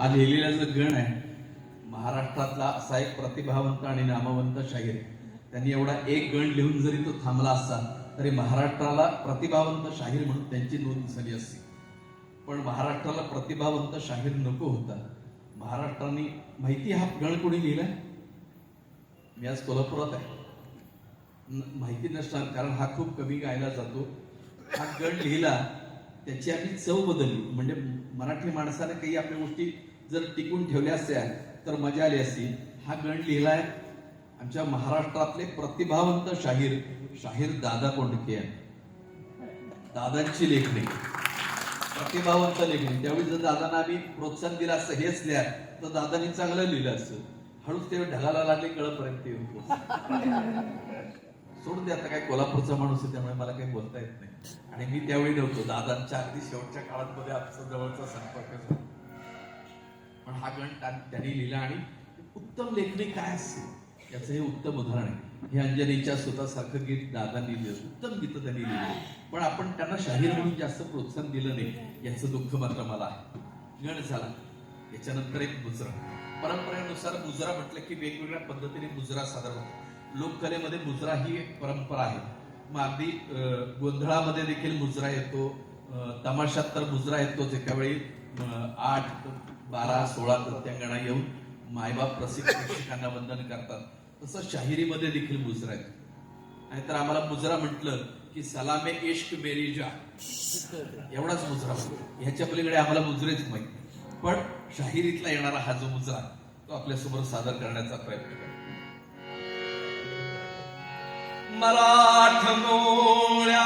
हा लिहिलेला जो गण आहे महाराष्ट्रातला असा एक प्रतिभावंत आणि नामवंत शाहीर. त्यांनी एवढा एक गण लिहून जरी तो थांबला असता तरी महाराष्ट्राला प्रतिभावंत शाहीर म्हणून त्यांची नोंद झाली असती. पण महाराष्ट्राला प्रतिभावंत शाहीर नको होता. महाराष्ट्राने माहिती हा गण कोणी लिहिला मी आज कोल्हापुरात आहे. न- माहिती नसणार कारण हा खूप कमी गायला जातो. हा गण लिहिला त्याची आम्ही चव बदलली. म्हणजे मराठी माणसाने काही आपल्या गोष्टी जर टिकून ठेवल्या असत्या तर मजा आली असती हा गण लिहिलाय आमच्या महाराष्ट्रातले प्रतिभावंत शाहीर शाहीर दादा कोंडके दादांची लेखणी. प्रतिभावंत लेखणी. त्यावेळी जर दादांना आम्ही प्रोत्साहन दिलं असतं हेच लिहा तर दादांनी चांगलं लिहिलं असतं हळूच ते ढगाला लागले कळपर्यंत येऊन सोडून दे आता काय कोल्हापूरचा माणूस आहे त्यामुळे मला काही बोलता येत नाही. आणि मी त्यावेळी नव्हतो. दादांच्या अगदी शेवटच्या काळात आमचा जवळचा संपर्क झाला. पण हा गण त्या- त्यांनी लिहिला आणि उत्तम लेखणी काय असते याचं हे उत्तम उदाहरण आहे. हे अंजनीच्या स्वतःसारखं गीत दादांनी लिहिलं उत्तम गीत त्यांनी लिहिली. पण आपण त्यांना शाहीर म्हणून जास्त प्रोत्साहन दिलं नाही याचं दुःख मात्र मला आहे. गण झाला. याच्यानंतर एक मुजरा. परंपरेनुसार मुजरा म्हटलं की वेगवेगळ्या पद्धतीने मुजरा सादर होतो लोककलेमध्ये मुजरा ही एक परंपरा आहे. मग अगदी गोंधळामध्ये देखील मुजरा येतो. तमाशात तर मुजरा येतोच एका वेळी आठ बारा सोळा प्रत्यंगणा येऊन मायबाप प्रसिद्ध शिक्षकांना वंदन करतात. तसं शाहिरीमध्ये देखील मुजरा येतो नाहीतर आम्हाला मुजरा म्हटलं की सलामे इश्क मेरी जा एवढाच मुजरा ह्याच्या पलीकडे आम्हाला मुजरेच माहीत पण शाहिरीतला येणारा हा जो मुजरा तो आपल्यासमोर सादर करण्याचा प्रयत्न करतो मराठमोळ्या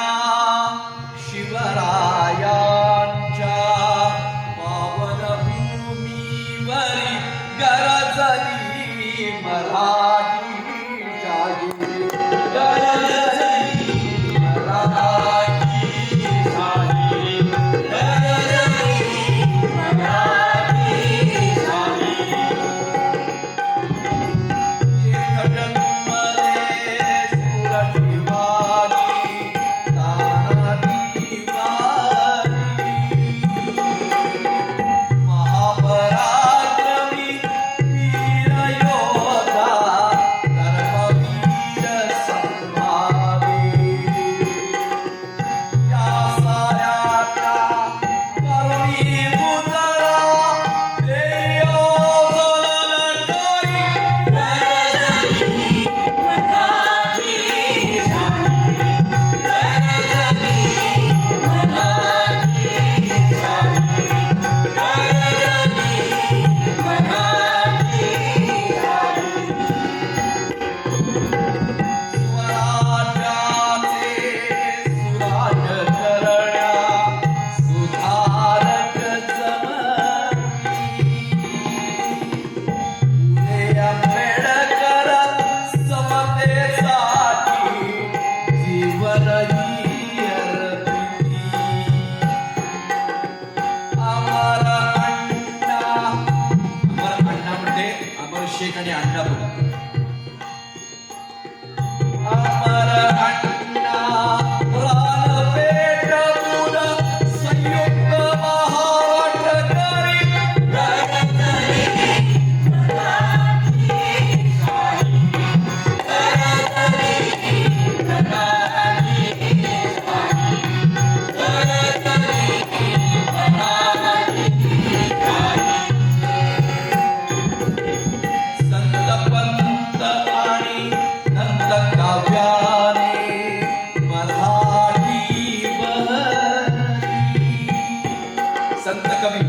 संत कवी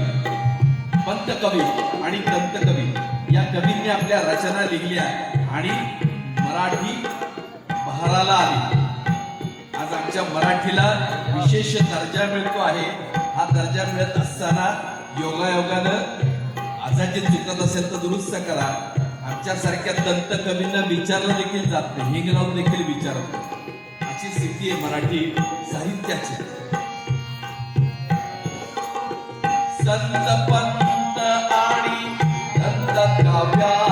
पंत कवी आणि दंत कवी या कवींनी आपल्या रचना लिहिल्या आणि मराठी बहाराला आली. आज आमच्या मराठीला विशेष दर्जा मिळतो आहे. हा दर्जा मिळत असताना योगायोगानं आजाची चुकत असेल तर दुरुस्त करा. आमच्यासारख्या दंत कवींना विचारलं देखील जात नाही. हिंग लावून देखील विचारत अशी स्थिती आहे मराठी साहित्याची. संत पंत आणि संत काव्या